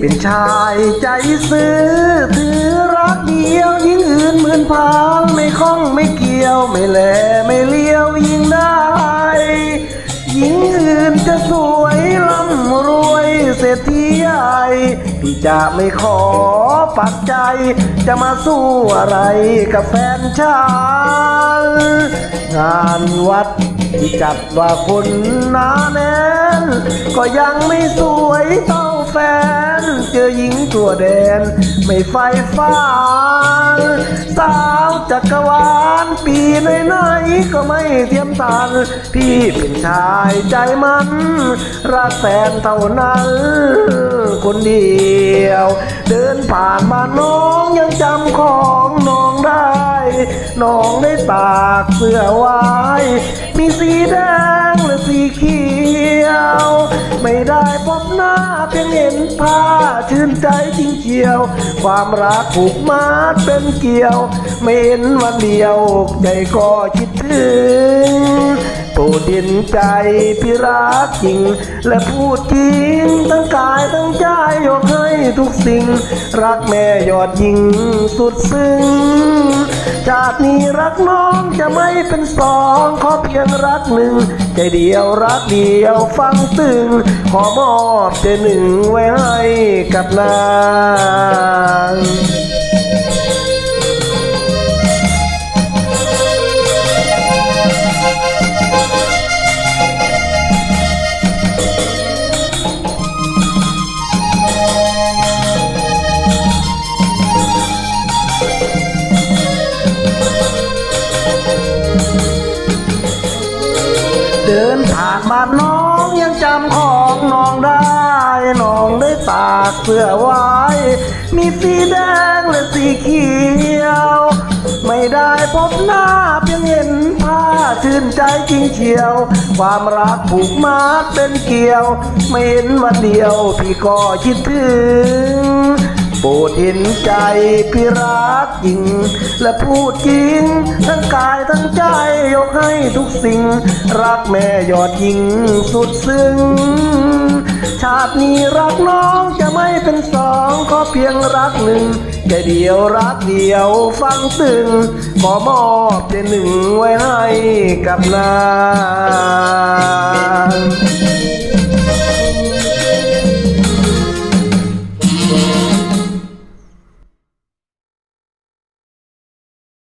เป็นชายใจซื้อ ถือรักเดียวยิ่งอื่นเหมื่นพานไม่คล้องไม่เกี่ยว ไม่แลไม่เลี้ยวยิ่งได้หญิงอื่นจะสวยร่ำรวยเศรษฐีใหญ่พี่จะไม่ขอปักใจ จะมาสู้อะไรกับแฟนฉันงานวัดที่จัดว่าคนหนาแน่นก็ยังไม่สวยเท่าแฟน เจอหญิงตัวแดน ไม่ไฟฟ้านสาวจักรวาลปีไหนๆก็ไม่เทียมทันพี่เป็นชายใจมัน รักแฟนเท่านั้น คนเดียว เดินผ่านมาน้องยังจำของน้องได้ น้องได้ตากเสื้อไว้ มีสีแดงและสีเขียว ไม่ได้พบหน้าเพียงเห็นผ้าชื่นใจจริงเชียว ความรักผูกมัดเป็นเกี่ยว ไม่เห็นวันเดียวใจก็คิดถึงโปรดเห็นใจพี่รักจริง และพูดจริงทั้งกายทั้งใจยกให้ทุกสิ่ง รักแม่ยอดยิงสุดซึ้ง จากนี้รักน้องจะไม่เป็นสองขอเพียงรักหนึ่งใจเดียวรักเดียวฟังตึง ขอมอบใจหนึ่งไว้ให้กับนาง เดินผ่านบ้านน้องยังจำของน้องได้ น้องได้ตากเสื้อไว้ มีสีแดงและสีเขียว ไม่ได้พบหน้าเพียงเห็นผ้าชื่นใจจริงเชียว ความรักผูกมัดเป็นเกี่ยว ไม่เห็นวันเดียวพี่ก็คิดถึงโปรดเห็นใจพี่รักจริง และพูดจริงทั้งกาย้ทุกสิ่ง รักแม่ยอดยิงสุดซึ้ง ชาตินี้รักน้องจะไม่เป็นสองขอเพียงรักหนึ่งแค่เดียวรักเดียวฟังตึงขอมอบใจหนึ่งไว้ให้กับนาง